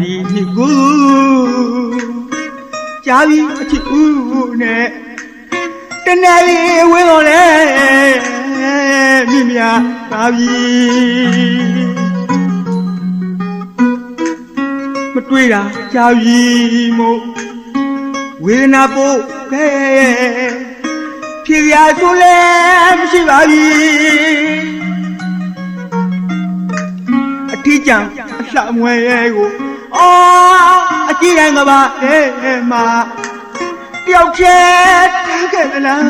ဒီနှစ်ကူကြာပြီအချစ်ဦးနဲ့တနေ့လေးဝင်းတော်လဲမိမယာပါပြီမတွေ့တာကြာပြီမို့ဝေဒနာပို့ခဲဖြေရဆိုလဲမရှိပါပြီအထီးကျန်အလှမွဲကို အော်အကြည့်တိုင်းကပါအဲမှာတယောက်ချဲထားခဲ့သလား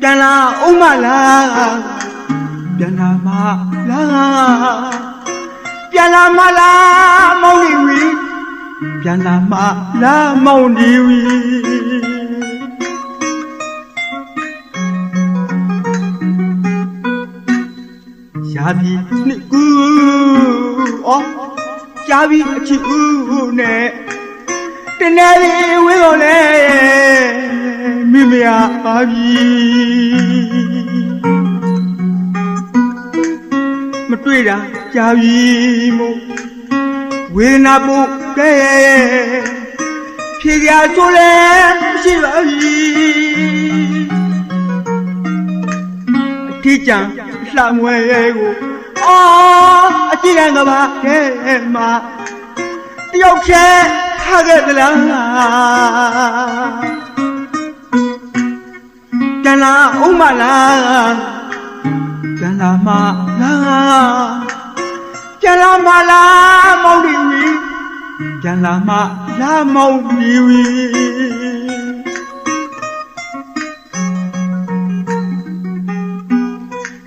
ပြန်လာအောင်မလားပြန်လာမလားပြန်လာမလားမောင်နေဝီပြန်လာမလားမောင်နေဝီ ရှာပြီနှစ်ကူအော်ရှာပြီအချစ်ဦးနဲ့တနေ့လေးဝင်းတော်လဲမိမယာပါပြီမတွေ့တာကြာပြီမို့ဝေဒနာပုတ်ကဲဖြေရဆိုလဲမရှိပါပြီအထီးကျ န်လှမွဲကိုအော်အကြည့်ရန်ကပါကဲမှာတယောက်ချဲထားခဲ့သလားပြန်လာအောင်မလားပြန်လာမလားပြန်လာမလားမောင်ဒီဝီပြန်လာမလားမောင်ဒီဝီ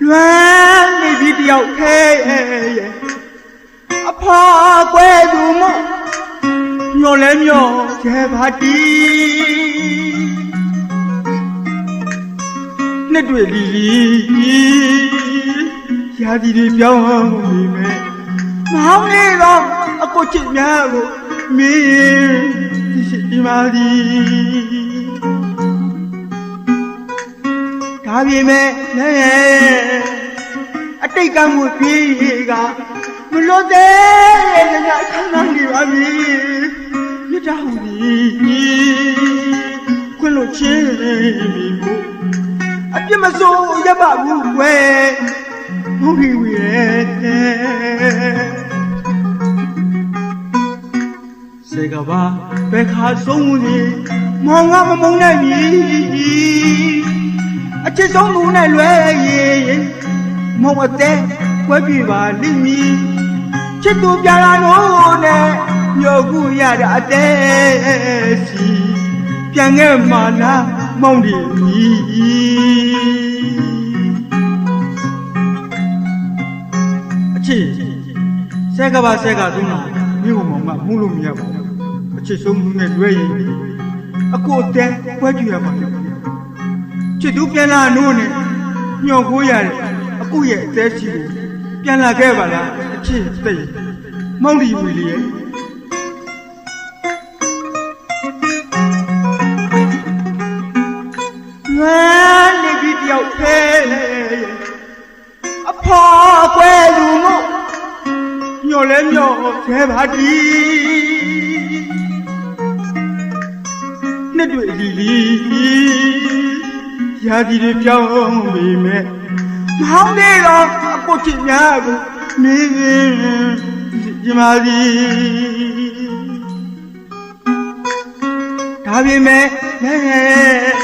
လွမ်းနေပြီတယောက်ခဲရဲ့အဖာကွဲသူမမျောလဲမျောချဲပါတီနှစ်တွေ့လီလီရာဒီတွေပြောင်းနေမယ်မဟောင်းနေတော့အကိုချစ်များကိုမင်းရှိပါသည်ဒါပေမဲ့လည်းအတိတ် ကမှုပြေးကမလို့တဲ့ညခဏနေပါပြီမြတ်တော်ကြီးခွင့်လို့ချင်းမိဖို့အပြစ်မစိုးရပါဘူးကွယ်မုန်းကြီးဝရဲ့စေကဘာဘယ်ခါဆုံးနေမောင်ငါမမုန်းနိုင်ပြီအချစ်ဆုံးသူနဲ့လွဲရင် မောင်အသက်ကွဲပြပါလိမ့်မည်ချစ်သူပြလာလို့နဲ့ညောကူရတာအသက်စီပြန်ခဲ့မှလားမောင်ဒီမီအချစ်ဆက်ကပါဆက်ကသုံးတာမြို့မောင်ကမှုလို့မရပါဘူးအချစ်ဆုံးသူနဲ့လွဲရင်အကိုအတဲကွဲကြည့်ရပါမယ်ချစ်သူပြန်လာနိုးနဲ့ညှော်ကိုရတယ် အကိုရဲ့အသေးစီကိုပြန်လာခဲ့ပါလားအချစ်သိမောင်ဒီဝီလီရဲ့ငါနေပြီးတယောက်ဖဲအဖော်ကွဲလူမို့ညော်လဲညော်ဆဲပါတီနှစ်တွေ့လီလီရာဒီတွေပြောင်းပြီမဲ့ မဟောင်းနေတော့အကိုချစ်များကိုမင်းဒီမာဒီဒါပေမဲ့လည်း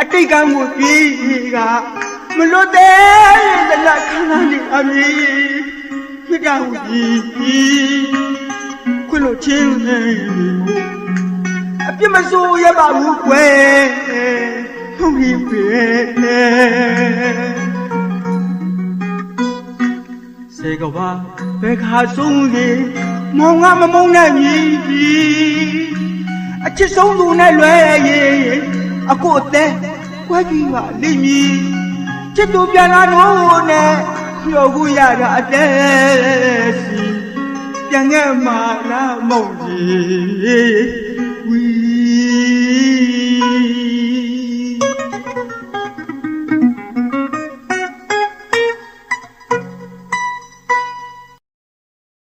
အတိတ်ကမှုပြေးကမလွတ်တဲ့တလခဏနေအမီမိတော်ကြီးခွလို့ချင်းနေအပြစ်မစိုးရပါဘူးကွယ်ဟုတ်ပြီပဲ ကဘာဘယ်ခါဆုံးလေမောင်ငါမမုန်းနိုင်ပြီအချစ်ဆုံးသူနဲ့လွဲရင်အကိုအသက်ကွဲကြည့်ပါလိမ့်မည်ချစ်သူပြန်လာတော့နဲ့ညှော်ကူရတာအသက်စီပြန်ခဲ့မှလားမောင်ကြီးဝီ